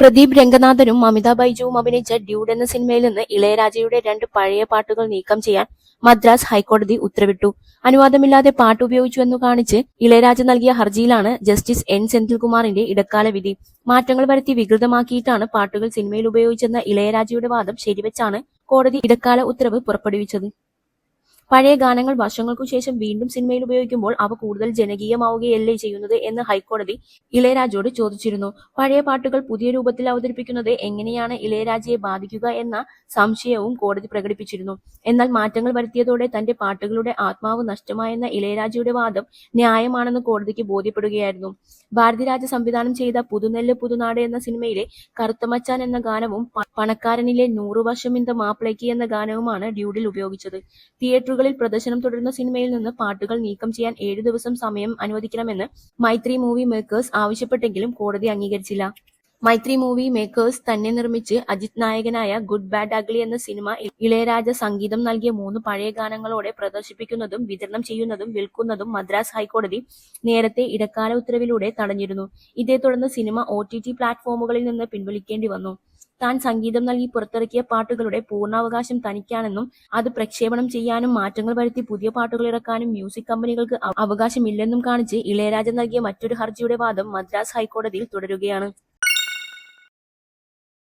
പ്രദീപ് രംഗനാഥനും മമിത ബൈജുവും അഭിനയിച്ച ഡ്യൂഡ് എന്ന സിനിമയിൽ നിന്ന് ഇളയരാജയുടെ രണ്ട് പഴയ പാട്ടുകൾ നീക്കം ചെയ്യാൻ മദ്രാസ് ഹൈക്കോടതി ഉത്തരവിട്ടു. അനുവാദമില്ലാതെ പാട്ട് ഉപയോഗിച്ചു എന്ന് കാണിച്ച് ഇളയരാജ നൽകിയ ഹർജിയിലാണ് ജസ്റ്റിസ് എൻ സെന്തിൽകുമാറിന്റെ ഇടക്കാല വിധി. മാറ്റങ്ങൾ വരുത്തി വികൃതമാക്കിയിട്ടാണ് പാട്ടുകൾ സിനിമയിൽ ഉപയോഗിച്ചെന്ന ഇളയരാജയുടെ വാദം ശരിവെച്ചാണ് കോടതി ഇടക്കാല ഉത്തരവ് പുറപ്പെടുവിച്ചത്. പഴയ ഗാനങ്ങൾ വർഷങ്ങൾക്കു ശേഷം വീണ്ടും സിനിമയിൽ ഉപയോഗിക്കുമ്പോൾ അവ കൂടുതൽ ജനകീയമാവുകയല്ലേ ചെയ്യുന്നത് എന്ന് ഹൈക്കോടതി ഇളയരാജോട് ചോദിച്ചിരുന്നു. പഴയ പാട്ടുകൾ പുതിയ രൂപത്തിൽ അവതരിപ്പിക്കുന്നത് എങ്ങനെയാണ് ഇളയരാജയെ ബാധിക്കുക എന്ന സംശയവും കോടതി പ്രകടിപ്പിച്ചിരുന്നു. എന്നാൽ മാറ്റങ്ങൾ വരുത്തിയതോടെ തന്റെ പാട്ടുകളുടെ ആത്മാവ് നഷ്ടമായെന്ന ഇളയരാജയുടെ വാദം ന്യായമാണെന്ന് കോടതിക്ക് ബോധ്യപ്പെടുകയായിരുന്നു. ഭാരതിരാജ സംവിധാനം ചെയ്ത പുതുനെല്ല് പുതുനാട് എന്ന സിനിമയിലെ കറുത്തമച്ചാൻ എന്ന ഗാനവും പണക്കാരനിലെ നൂറു വർഷം ഇന്ത മാപ്പിളയ്ക്ക് എന്ന ഗാനവുമാണ് ഡ്യൂഡിൽ ഉപയോഗിച്ചത്. തിയേറ്ററുകളിൽ പ്രദർശനം തുടരുന്ന സിനിമയിൽ നിന്ന് പാട്ടുകൾ നീക്കം ചെയ്യാൻ ഏഴു ദിവസം സമയം അനുവദിക്കണമെന്ന് മൈത്രി മൂവി മേക്കേഴ്സ് ആവശ്യപ്പെട്ടെങ്കിലും കോടതി അംഗീകരിച്ചില്ല. മൈത്രി മൂവി മേക്കേഴ്സ് തന്നെ നിർമ്മിച്ച് അജിത് നായകനായ ഗുഡ് ബാഡ് അഗ്ലി എന്ന സിനിമ ഇളയരാജ സംഗീതം നൽകിയ മൂന്ന് പഴയ ഗാനങ്ങളോടെ പ്രദർശിപ്പിക്കുന്നതും വിതരണം ചെയ്യുന്നതും വിൽക്കുന്നതും മദ്രാസ് ഹൈക്കോടതി നേരത്തെ ഇടക്കാല ഉത്തരവിലൂടെ തടഞ്ഞിരുന്നു. ഇതേ തുടർന്ന് സിനിമ ഒ പ്ലാറ്റ്ഫോമുകളിൽ നിന്ന് പിൻവലിക്കേണ്ടി വന്നു. താൻ സംഗീതം നൽകി പുറത്തിറക്കിയ പാട്ടുകളുടെ പൂർണാവകാശം തനിക്കാണെന്നും അത് പ്രക്ഷേപണം ചെയ്യാനും മാറ്റങ്ങൾ വരുത്തി പുതിയ പാട്ടുകൾ ഇറക്കാനും മ്യൂസിക് കമ്പനികൾക്ക് അവകാശമില്ലെന്നും കാണിച്ച് ഇളയരാജ നൽകിയ മറ്റൊരു ഹർജിയുടെ വാദം മദ്രാസ് ഹൈക്കോടതിയിൽ തുടരുകയാണ്.